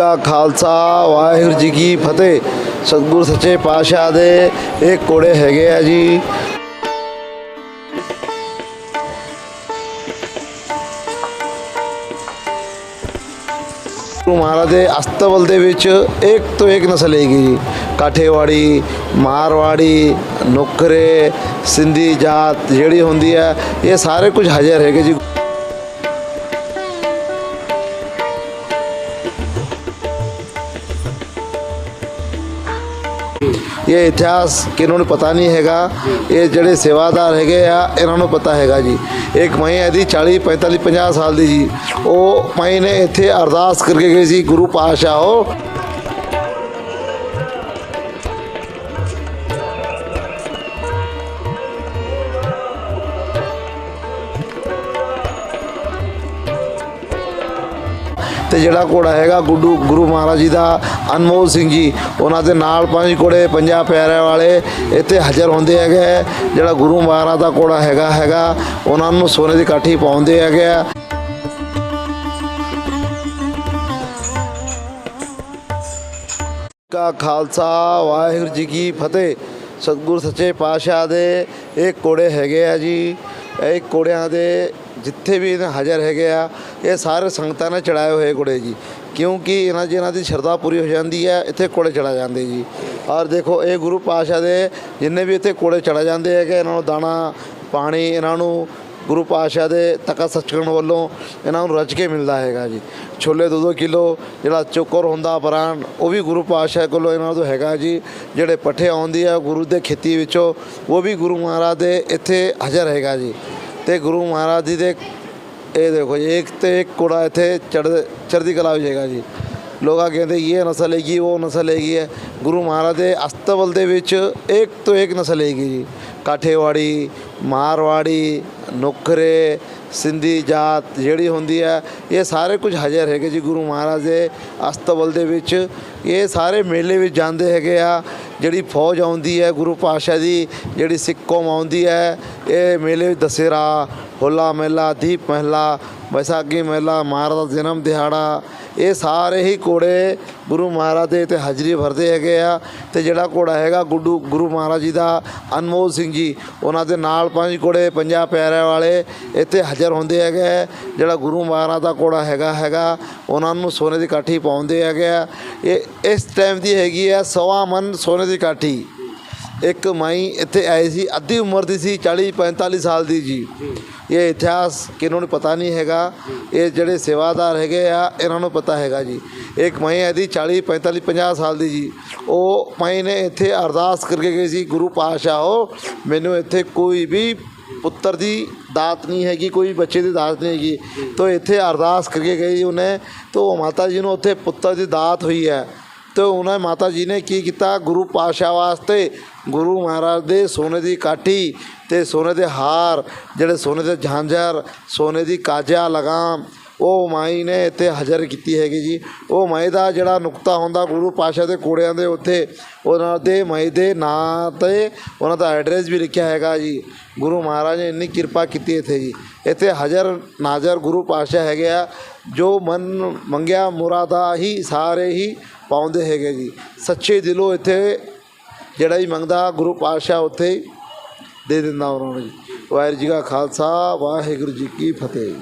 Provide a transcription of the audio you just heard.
ਕਾ ਖਾਲਸਾ, ਵਾਹਿਗੁਰੂ ਜੀ ਕੀ ਫਤਿਹ। ਸਤਿਗੁਰ ਸੱਚੇ ਪਾਤਸ਼ਾਹ ਦੇ ਇਹ ਕੋੜੇ ਹੈਗੇ ਆ ਜੀ। ਗੁਰੂ ਮਹਾਰਾਜ ਦੇ ਅਸਤਬਲ ਦੇ ਵਿੱਚ ਇੱਕ ਤੋਂ ਇੱਕ ਨਸਲ ਹੈਗੀ ਜੀ। ਕਾਠੇਵਾੜੀ, ਮਾਰਵਾੜੀ, ਨੁਕਰੇ, ਸਿੰਧੀ ਜਾਤ ਜਿਹੜੀ ਹੁੰਦੀ ਹੈ ਇਹ ਸਾਰੇ ਕੁਝ ਹਾਜ਼ਰ ਹੈਗੇ ਜੀ। ਇਹ ਇਤਿਹਾਸ ਕਿ ਇਹਨਾਂ ਨੂੰ ਪਤਾ ਨਹੀਂ ਹੈਗਾ। ਇਹ ਜਿਹੜੇ ਸੇਵਾਦਾਰ ਹੈਗੇ ਆ, ਇਹਨਾਂ ਨੂੰ ਪਤਾ ਹੈਗਾ ਜੀ। ਇੱਕ ਮਾਈ ਇਹਦੀ 40 45 50 ਸਾਲ ਦੀ ਜੀ। ਉਹ ਮਾਈ ਨੇ ਇੱਥੇ ਅਰਦਾਸ ਕਰਕੇ ਗਏ ਸੀ, ਗੁਰੂ ਪਾਤਸ਼ਾਹ ਤੇ ਜਿਹੜਾ ਘੋੜਾ ਹੈਗਾ ਗੁੱਡੂ, ਗੁਰੂ ਮਹਾਰਾਜ ਜੀ ਦਾ, ਅਨਮੋਲ ਸਿੰਘ ਜੀ, ਉਹਨਾਂ ਦੇ ਨਾਲ ਪੰਜ ਘੋੜੇ, ਪੰਜਾਂ ਪਿਆਰਿਆਂ ਵਾਲੇ ਇੱਥੇ ਹਾਜ਼ਰ ਹੁੰਦੇ ਹੈਗੇ ਜਿਹੜਾ ਗੁਰੂ ਮਹਾਰਾਜ ਦਾ ਘੋੜਾ ਹੈਗਾ ਹੈਗਾ, ਉਹਨਾਂ ਨੂੰ ਸੋਨੇ ਦੀ ਕਾਠੀ ਪਾਉਂਦੇ ਹੈਗੇ ਆ। ਕਾ ਖਾਲਸਾ, ਵਾਹਿਗੁਰੂ ਜੀ ਕੀ ਫਤਿਹ। ਸਤਿਗੁਰ ਸੱਚੇ ਪਾਤਸ਼ਾਹ ਦੇ ਇਹ ਕੋੜੇ ਹੈਗੇ ਆ ਜੀ। ਇਹ ਕੋੜਿਆਂ ਦੇ ਜਿੱਥੇ ਵੀ ਇਹਨਾਂ ਹਾਜ਼ਰ ਹੈਗੇ ਆ ਇਹ ਸਾਰੇ ਸੰਗਤਾਂ ਨੇ ਚੜਾਏ ਹੋਏ ਕੋੜੇ ਜੀ, ਕਿਉਂਕਿ ਇਹਨਾਂ ਜਿਹਨਾਂ ਦੀ ਸ਼ਰਧਾ ਪੂਰੀ ਹੋ ਜਾਂਦੀ ਹੈ, ਇੱਥੇ ਕੋੜੇ ਚੜਾ ਜਾਂਦੇ ਜੀ। ਔਰ ਦੇਖੋ, ਇਹ ਗੁਰੂ ਪਾਤਸ਼ਾਹ ਦੇ ਜਿੰਨੇ ਵੀ ਇੱਥੇ ਕੋੜੇ ਚੜਾ ਜਾਂਦੇ ਹੈਗੇ, ਇਹਨਾਂ ਨੂੰ ਦਾਣਾ, ਪਾਣੀ, ਇਹਨਾਂ ਨੂੰ ਗੁਰੂ ਪਾਤਸ਼ਾਹ ਦੇ ਤਖਤ ਸੱਚਖੰਡ ਵੱਲੋਂ ਇਹਨਾਂ ਨੂੰ ਰਚ ਕੇ ਮਿਲਦਾ ਹੈਗਾ ਜੀ। ਛੋਲੇ ਦੋ ਦੋ ਕਿਲੋ, ਜਿਹੜਾ ਚੋਕਰ ਹੁੰਦਾ ਬਰਾਨ ਉਹ ਵੀ ਗੁਰੂ ਪਾਤਸ਼ਾਹ ਕੋਲੋਂ ਇਹਨਾਂ ਤੋਂ ਹੈਗਾ ਜੀ। ਜਿਹੜੇ ਪੱਠੇ ਆਉਂਦੀ ਆ, ਗੁਰੂ ਦੇ ਖੇਤੀ ਵਿੱਚੋਂ, ਉਹ ਵੀ ਗੁਰੂ ਮਹਾਰਾਜ ਦੇ ਇੱਥੇ ਹਾਜ਼ਰ ਹੈਗਾ ਜੀ। ਤੇ ਗੁਰੂ ਮਹਾਰਾਜ ਜੀ ਦੇ ਇਹ ਦੇਖੋ ਜੀ, ਇੱਕ ਤੇ ਇੱਕ ਕੋੜਾ ਇੱਥੇ ਚੜ੍ਹ ਚੜ੍ਹਦੀ ਕਲਾ ਵਿੱਚ ਹੈਗਾ ਜੀ। ਲੋਕਾਂ ਕਹਿੰਦੇ, ਇਹ ਨਸਲ ਹੈਗੀ, ਉਹ ਨਸਲ ਹੈਗੀ ਹੈ। ਗੁਰੂ ਮਹਾਰਾਜ ਦੇ ਅਸਤਬਲ ਦੇ ਵਿੱਚ ਇੱਕ ਤੋਂ ਇੱਕ ਨਸਲ ਹੈਗੀ ਜੀ। ਕਾਠੇਵਾੜੀ, ਮਾਰਵਾੜੀ ਨੁਕਰੇ ਸਿੰਧੀ ਜਾਤ ਜਿਹੜੀ ਹੁੰਦੀ ਹੈ, ਇਹ ਸਾਰੇ ਕੁਝ ਹਾਜ਼ਰ ਹੈਗੇ ਜੀ ਗੁਰੂ ਮਹਾਰਾਜ ਦੇ ਅਸਤਬਲ ਦੇ ਵਿੱਚ। ਇਹ ਸਾਰੇ ਮੇਲੇ ਵਿੱਚ ਜਾਂਦੇ ਹੈਗੇ ਆ। ਜਿਹੜੀ ਫੌਜ ਆਉਂਦੀ ਹੈ ਗੁਰੂ ਪਾਤਸ਼ਾਹ ਦੀ, ਜਿਹੜੀ ਸਿੱਖ ਕੌਮ ਆਉਂਦੀ ਹੈ, ਇਹ ਮੇਲੇ ਵਿੱਚ ਦਸਹਿਰਾ ਹੋਲਾ ਮਹਿਲਾ ਦੀਪ ਮਹਿਲਾ, ਵਿਸਾਖੀ ਮਹਿਲਾ ਮਹਾਰਾਜ ਦਾ ਜਨਮ ਦਿਹਾੜਾ, ਇਹ ਸਾਰੇ ਹੀ ਕੋੜੇ ਗੁਰੂ ਮਹਾਰਾਜ ਦੇ ਤੇ ਹਾਜ਼ਰੀ ਭਰਦੇ ਹੈਗੇ ਆ। ਤੇ ਜਿਹੜਾ ਘੋੜਾ ਹੈਗਾ ਗੁੱਡੂ, ਗੁਰੂ ਮਹਾਰਾਜ ਜੀ ਦਾ, ਅਨਮੋਲ ਸਿੰਘ ਜੀ, ਉਹਨਾਂ ਦੇ ਨਾਲ ਪੰਜ ਘੋੜੇ, ਪੰਜਾਂ ਪਿਆਰਿਆਂ ਵਾਲੇ ਇੱਥੇ ਹਾਜ਼ਰ ਹੁੰਦੇ ਹੈਗੇ ਜਿਹੜਾ ਗੁਰੂ ਮਹਾਰਾਜ ਦਾ ਘੋੜਾ ਹੈਗਾ ਹੈਗਾ, ਉਹਨਾਂ ਨੂੰ ਸੋਨੇ ਦੀ ਕਾਠੀ ਪਾਉਂਦੇ ਹੈਗੇ ਆ। ਇਹ, ਇਸ ਟਾਈਮ ਦੀ ਹੈਗੀ ਆ ਸਵਾ ਮਨ ਸੋਨੇ ਦੀ ਕਾਠੀ। ਇੱਕ ਮਾਈ ਇੱਥੇ ਆਈ ਸੀ ਅੱਧੀ ਉਮਰ ਦੀ ਸੀ 40 45 ਸਾਲ ਦੀ ਜੀ। ਇਹ ਇਤਿਹਾਸ ਕਿਹਨੂੰ ਨੂੰ ਪਤਾ ਨਹੀਂ ਹੈਗਾ। ਇਹ ਜਿਹੜੇ ਸੇਵਾਦਾਰ ਹੈਗੇ ਆ ਇਹਨਾਂ ਨੂੰ ਪਤਾ ਹੈਗਾ ਜੀ। ਇੱਕ ਮਾਈ ਇਹਦੀ 40 45 50 ਸਾਲ ਦੀ ਜੀ। ਉਹ ਮਾਈ ਨੇ ਇੱਥੇ ਅਰਦਾਸ ਕਰਕੇ ਗਈ ਸੀ ਗੁਰੂ ਪਾਤਸ਼ਾਹ ਮੈਨੂੰ ਇੱਥੇ ਕੋਈ ਵੀ ਪੁੱਤਰ ਦੀ ਦਾਤ ਨਹੀਂ ਹੈਗੀ ਕੋਈ ਬੱਚੇ ਦੀ ਦਾਤ ਨਹੀਂ ਹੈਗੀ। ਤੋ ਇੱਥੇ ਅਰਦਾਸ ਕਰਕੇ ਗਈ ਉਹਨੇ। ਤੋ ਮਾਤਾ ਜੀ ਨੂੰ ਉੱਥੇ ਪੁੱਤਰ ਦੀ ਦਾਤ ਹੋਈ ਹੈ। ਤੇ ਉਹਨਾਂ ਮਾਤਾ ਜੀ ਨੇ ਕੀ ਕੀਤਾ ਗੁਰੂ ਪਾਤਸ਼ਾਹ ਵਾਸਤੇ ਗੁਰੂ ਮਹਾਰਾਜ ਦੇ ਸੋਨੇ ਦੀ ਕਾਠੀ ਤੇ ਸੋਨੇ ਦੇ ਹਾਰ ਜਿਹੜੇ ਸੋਨੇ ਦੇ ਝਾਂਜਰ ਸੋਨੇ ਦੀ ਕਾਜਾ ਲਗਾਮ ਉਹ ਮਾਈ ਨੇ ਇੱਥੇ ਹਾਜ਼ਰ ਕੀਤੀ ਹੈਗੀ ਜੀ। ਉਹ ਮਾਈ ਦਾ ਜਿਹੜਾ ਨੁਕਤਾ ਹੁੰਦਾ, ਗੁਰੂ ਪਾਤਸ਼ਾਹ ਦੇ ਕੋੜਿਆਂ ਦੇ ਉੱਥੇ, ਉਹਨਾਂ ਦੇ ਮਾਈ ਦੇ ਨਾਂ ਤੇ ਉਹਨਾਂ ਦਾ ਐਡਰੈਸ ਵੀ ਲਿਖਿਆ ਹੈਗਾ ਜੀ। ਗੁਰੂ ਮਹਾਰਾਜ ਨੇ ਇੰਨੀ ਕਿਰਪਾ ਕੀਤੀ ਇੱਥੇ ਜੀ। ਇੱਥੇ ਹਜ਼ਰ ਨਾਜ਼ਰ ਗੁਰੂ ਪਾਤਸ਼ਾਹ ਹੈਗੇ ਆ, ਜੋ ਮਨ ਮੰਗਿਆ ਮੁਰਾਦਾ ਹੀ ਸਾਰੇ ਹੀ ਪਾਉਂਦੇ ਹੈਗੇ ਜੀ। ਸੱਚੇ ਦਿਲੋਂ ਇੱਥੇ ਜਿਹੜਾ ਹੀ ਮੰਗਦਾ, ਗੁਰੂ ਪਾਤਸ਼ਾਹ ਉੱਥੇ ਹੀ ਦੇ ਦਿੰਦਾ ਉਹਨਾਂ ਨੂੰ ਜੀ। ਵਾਹਿਗੁਰੂ ਜੀ ਕਾ ਖਾਲਸਾ, ਵਾਹਿਗੁਰੂ ਜੀ ਕੀ ਫਤਿਹ।